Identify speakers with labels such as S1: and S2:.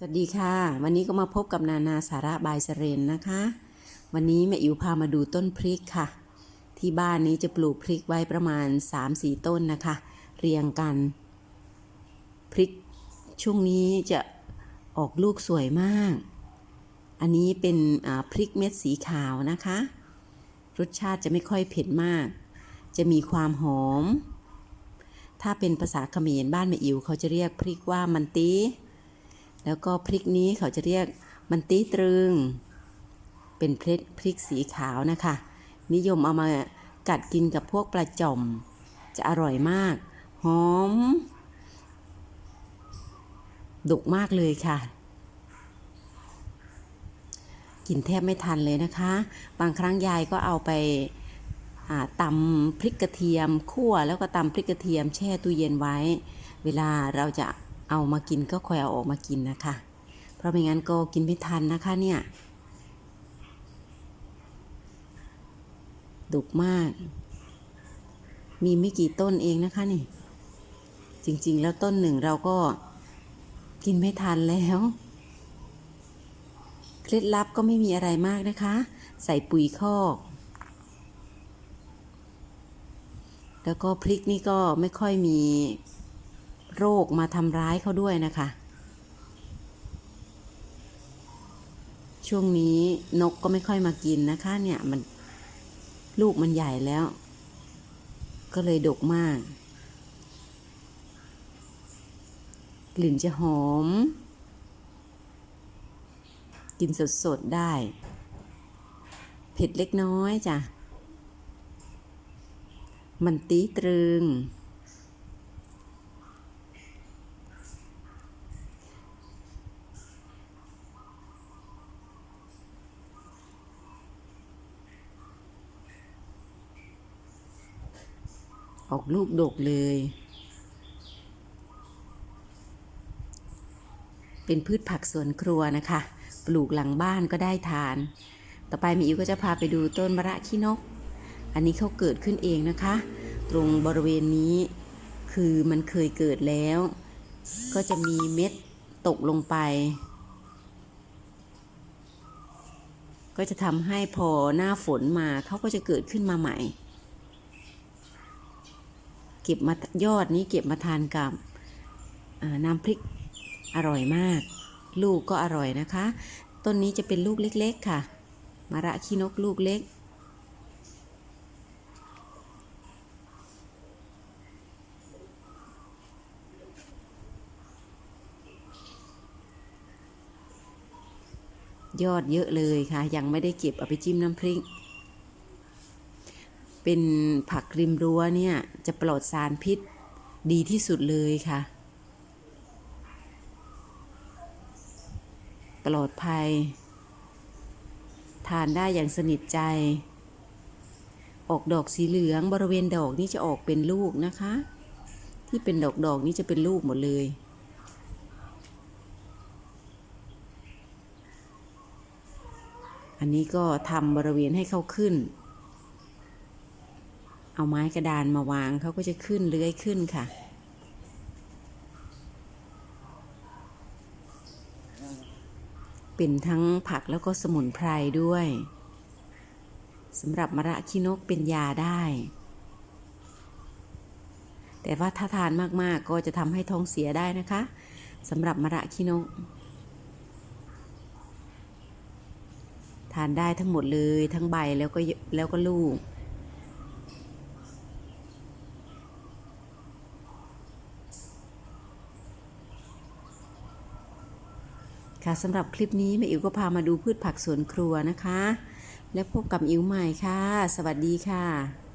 S1: สวัสดีค่ะ วันนี้ก็มาพบกับนานาสาระบายเสเรนนะคะ วันนี้แม่อิ๋วพามาดูต้นพริกค่ะ ที่บ้านนี้จะปลูกพริกไว้ประมาณ 3-4 ต้นนะคะ เรียงกัน พริกช่วงนี้จะออกลูกสวยมาก อันนี้เป็นพริกเม็ดสีขาวนะคะ รสชาติจะไม่ค่อยเผ็ดมาก จะมีความหอม ถ้าเป็นภาษาเขมรบ้านแม่อิ๋วเขาจะเรียกพริกว่ามันตี แล้วก็พริกนี้เขาจะเรียกมันตีตรึง เป็นพริกพริกสีขาวนะคะ นิยมเอามากัดกินกับพวกปลาจ่อม จะอร่อยมาก หอม ดุกมากเลยค่ะ กินแทบไม่ทันเลยนะคะ บางครั้งยายก็เอาไปตำพริกกระเทียมคั่วแล้วก็ตำพริกกระเทียมแช่ตู้เย็นไว้ เวลาเราจะ เอามากินก็คอยเอาออกมากินนะคะ เพราะไม่งั้นก็กินไม่ทันนะคะเนี่ยดุกมาก มีไม่กี่ต้นเองนะคะนี่ จริงๆ แล้วต้นหนึ่งเราก็กินไม่ทันแล้ว เคล็ดลับก็ไม่มีอะไรมากนะคะ ใส่ปุ๋ยคอก แล้วก็พริกนี่ก็ไม่ค่อยมี โรคมาทำร้ายเขาด้วยนะคะ ช่วงนี้นกก็ไม่ค่อยมากินนะคะเนี่ยมันลูกมันใหญ่แล้ว ก็เลยดกมาก กลิ่นจะหอม กินสดๆได้ เผ็ดเล็กน้อยจ้ะ มันตีตรึง ออกลูกดกเลย เป็นพืชผักสวนครัวนะคะ ปลูกหลังบ้านก็ได้ทาน ต่อไปมีอิวก็จะพาไปดูต้นมะระขี้นก อันนี้เขาเกิดขึ้นเองนะคะ ตรงบริเวณนี้คือมันเคยเกิดแล้ว ก็จะมีเม็ดตกลงไป ก็จะทำให้พอหน้าฝนมาเขาก็จะเกิดขึ้นมาใหม่ เก็บมายอดนี้เก็บมาทานกับน้ำพริกอร่อยมาก ลูกก็อร่อยนะคะ ต้นนี้จะเป็นลูกเล็ก ๆ ค่ะมะระขี้นกลูกเล็ก ยอดเยอะเลยค่ะ ยังไม่ได้เก็บเอาไปจิ้มน้ำพริก เป็นผักริมรั้วเนี่ยจะปลอดสารพิษดีที่สุดเลยค่ะ ปลอดภัย ทานได้อย่างสนิทใจ ออกดอกสีเหลืองบริเวณดอกนี่จะออกเป็นลูกนะคะ ที่เป็นดอกดอกนี่จะเป็นลูกหมดเลยอันนี้ก็ทำบริเวณให้เขาขึ้น เอาไม้กระดานมาวางเขาก็จะขึ้นเลื้อยขึ้นค่ะ เป็นทั้งผักแล้วก็สมุนไพรด้วยสำหรับมะระขี้นกเป็นยาได้ แต่ว่าถ้าทานมากๆก็จะทำให้ท้องเสียได้นะคะสำหรับมะระขี้นก ทานได้ทั้งหมดเลยทั้งใบแล้วก็แล้วก็ลูก ค่ะสำหรับคลิปนี้แม่อิ๋วก็พามาดูพืชผักสวนครัวนะคะ และพบกับอิ๋วใหม่ค่ะ สวัสดีค่ะ